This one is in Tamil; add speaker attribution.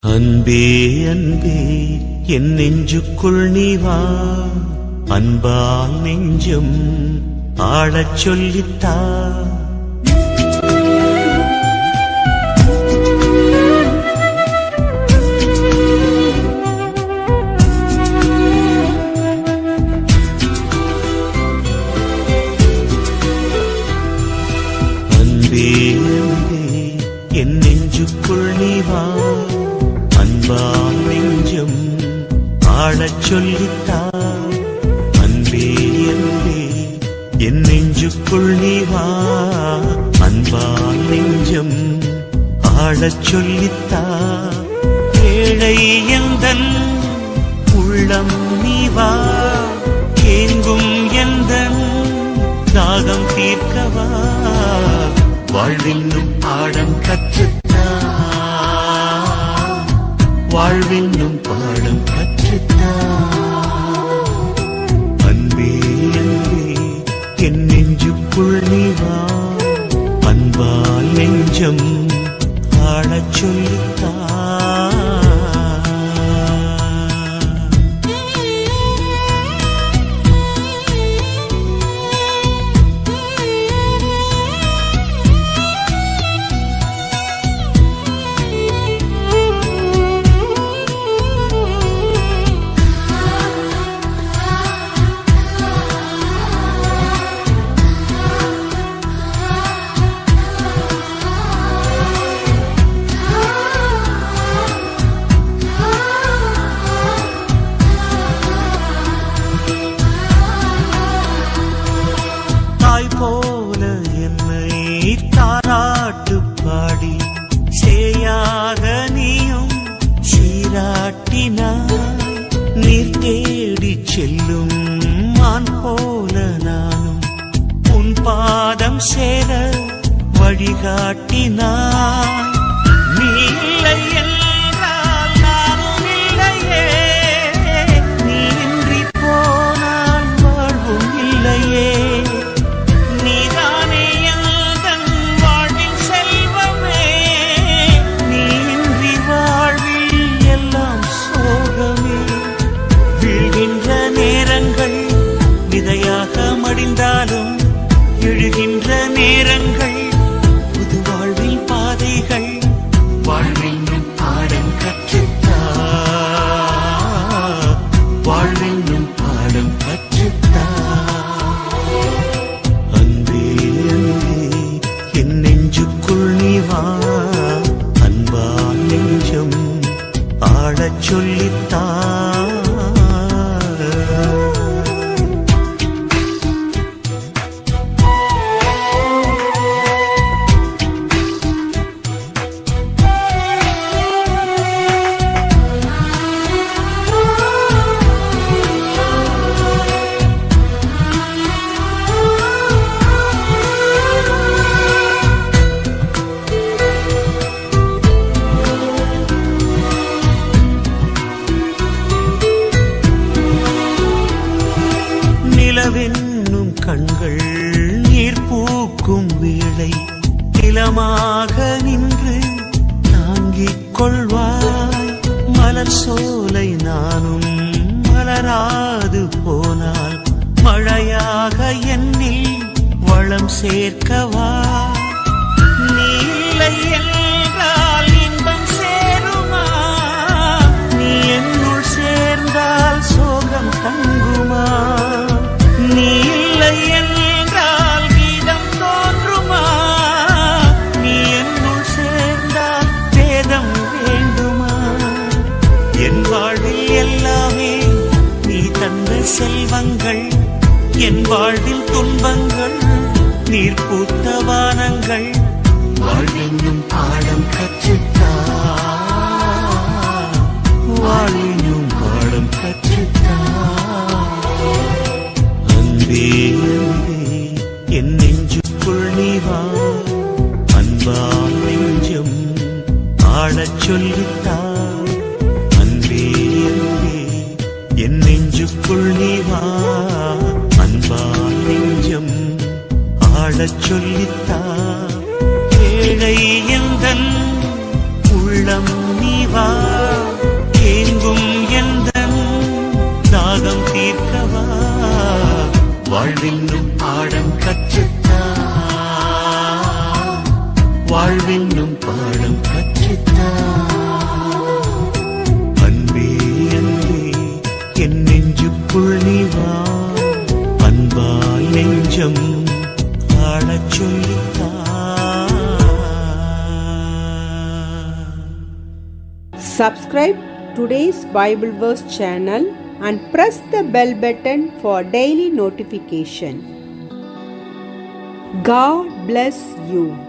Speaker 1: அன்பே அன்பே என் நெஞ்சுக்குள் நீ வா. அன்பால் நெஞ்சம் ஆளச் சொல்லித்தா. வாழச் சொல்லித்தான். அன்பே அன்பே என் நெஞ்சுக்குள் நீ வா. அன்பால் நெஞ்சம் ஆழச் சொல்லித்தா ஏழை எந்தன் உள்ளம் நீ வா. ஏங்கும் எந்தன் தாகம் தீர்க்கவா. வாழ்வென்னும் பாடம் கற்றுத்தா வாழ்வென்னும் பாடம் கற்றுத்தான் சேர வழிகாட்டினார். நெஞ்சுக்குள் பூக்கும் நிலமாக நின்று தாங்கிக் கொள்வாய். மலர் சோலை நானும் மலராது போனால் மழையாக என்னில் வளம் சேர்க்கவா? செல்வங்கள் என் வாழ்வில் துன்பங்கள் நீர் பூத்த வானங்கள் வாழ்வென்னும் பாடம் கற்றுத்தா வாழினும் பாடம் கற்றுத்தா. அன்பே அன்பே என் நெஞ்சுக்குள் நீ வா. அன்பா நெஞ்சம் ஆழச் சொல்லித்தா. இறைவா ஏங்கும் எந்த தாகம் தீர்க்கவா? வாழ்வின்னும் பாடம் கற்றுத்தா. வாழ்வின்னும் பாடம் கற்றுத்தா. அன்பே அன்பே என் நெஞ்சுக்குள் நீ வா.
Speaker 2: Subscribe today's Bible verse channel and press the bell button for daily notification. God bless you.